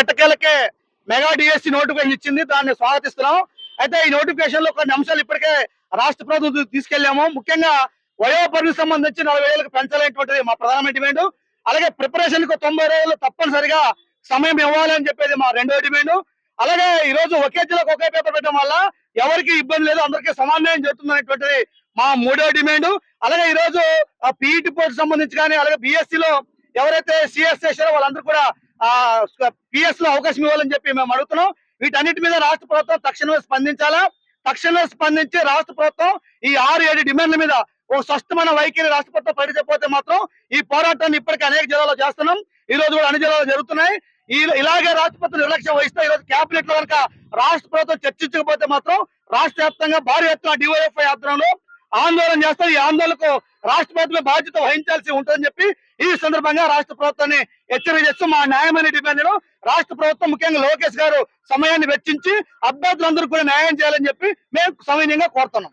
ఎట్టకేలకే mega DSC notification ఇచ్చింది. దాన్ని స్వాగతిస్తున్నాం. అయితే ఈ నోటిఫికేషన్లో కొన్ని అంశాలు ఇప్పటికే రాష్ట్ర ప్రభుత్వం తీసుకెళ్ళాము ముఖ్యంగా వయో సంబంధించి నలభై ఏళ్ళకి పెంచాలనేటువంటిది మా ప్రధానమైన డిమాండ్. అలాగే ప్రిపరేషన్కు తొంభై రోజులు తప్పనిసరిగా సమయం ఇవ్వాలి అని చెప్పేది మా రెండో డిమాండ్. అలాగే ఈ రోజు ఒకే జిల్లాకు ఒకే పేపర్ పెట్టడం వల్ల ఎవరికి ఇబ్బంది లేదు అందరికీ సమాన్యాయం జరుగుతుంది అనేటువంటిది మా మూడో డిమాండ్. అలాగే ఈ రోజు పీఈటి పోస్ట్ సంబంధించి కానీ అలాగే బిఎస్సి లో ఎవరైతే సిఎస్ చేశారో వాళ్ళందరూ కూడా పిఎస్లో అవకాశం ఇవ్వాలని చెప్పి మేము అడుగుతున్నాం. వీటన్నిటి మీద రాష్ట్ర ప్రభుత్వం తక్షణమే స్పందించాలా? తక్షణమే స్పందించి రాష్ట్ర ప్రభుత్వం ఈ ఆరు ఏడు డిమాండ్ల మీద ఓ స్పష్టమైన వైఖరి రాష్ట్ర ప్రభుత్వం ప్రకటించకపోతే మాత్రం ఈ పోరాటాన్ని ఇప్పటికే అనేక జిల్లాలో చేస్తున్నాం. ఈ రోజు కూడా అన్ని జిల్లాలో జరుగుతున్నాయి. ఇలాగే రాష్ట్ర ప్రభుత్వం నిర్లక్ష్యం వహిస్తే ఈ రోజు కేబినెట్లో కనుక రాష్ట్ర ప్రభుత్వం చర్చించకపోతే మాత్రం రాష్ట్ర వ్యాప్తంగా భారీ ఎత్తున డివైఎఫ్ఐ ఆధ్వర్యంలో ఆందోళన చేస్తారు. ఈ ఆందోళనకు రాష్ట్ర ప్రభుత్వం బాధ్యత వహించాల్సి ఉంటుందని చెప్పి ఈ సందర్భంగా రాష్ట్ర ప్రభుత్వాన్ని హెచ్చరిక చేస్తూ మా న్యాయమైన డిమాండ్ రాష్ట్ర ప్రభుత్వం ముఖ్యంగా లోకేష్ గారు సమయాన్ని వెచ్చించి అభ్యర్థులందరూ కూడా న్యాయం చేయాలని చెప్పి మేము సమయంగా కోరుతున్నాం.